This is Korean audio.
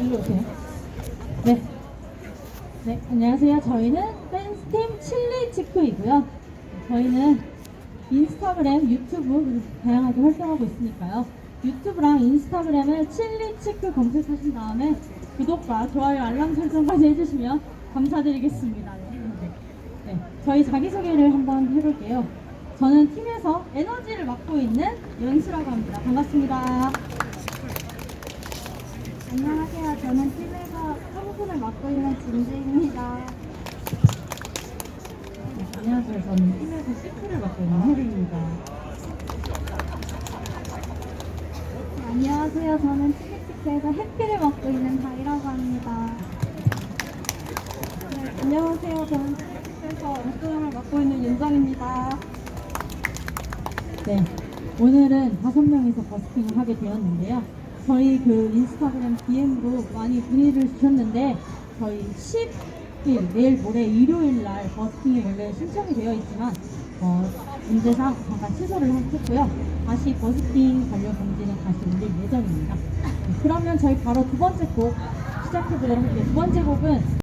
일로 오세요. 네. 네, 안녕하세요. 저희는 댄스팀 칠리 치크이고요. 저희는 인스타그램, 유튜브 다양하게 활동하고 있으니까요. 유튜브랑 인스타그램을 칠리 치크 검색하신 다음에 구독과 좋아요, 알람 설정까지 해주시면 감사드리겠습니다. 네. 네, 저희 자기소개를 한번 해볼게요. 저는 팀에서 에너지를 맡고 있는 연수라고 합니다. 반갑습니다. 안녕하세요. 저는 팀에서 청순을 맡고 있는 진주입니다. 네, 안녕하세요. 저는 팀에서 시크를 맡고 있는 혜리입니다. 안녕하세요. 저는 치키치키에서 해피를 맡고 있는 다이라고 합니다. 네, 안녕하세요. 저는 치키치키에서 엉뚱함을 맡고 있는 윤정입니다. 네, 오늘은 다섯 명이서 버스킹을 하게 되었는데요. 저희 그 인스타그램 DM도 많이 문의를 주셨는데 저희 10일 내일 모레 일요일 날 버스킹이 원래 신청이 되어 있지만 어, 문제상 잠깐 취소를 했고요. 다시 버스킹 관련 공지는 다시 올릴 예정입니다. 네, 그러면 저희 바로 두 번째 곡 시작해 보도록 할게요. 두 번째 곡은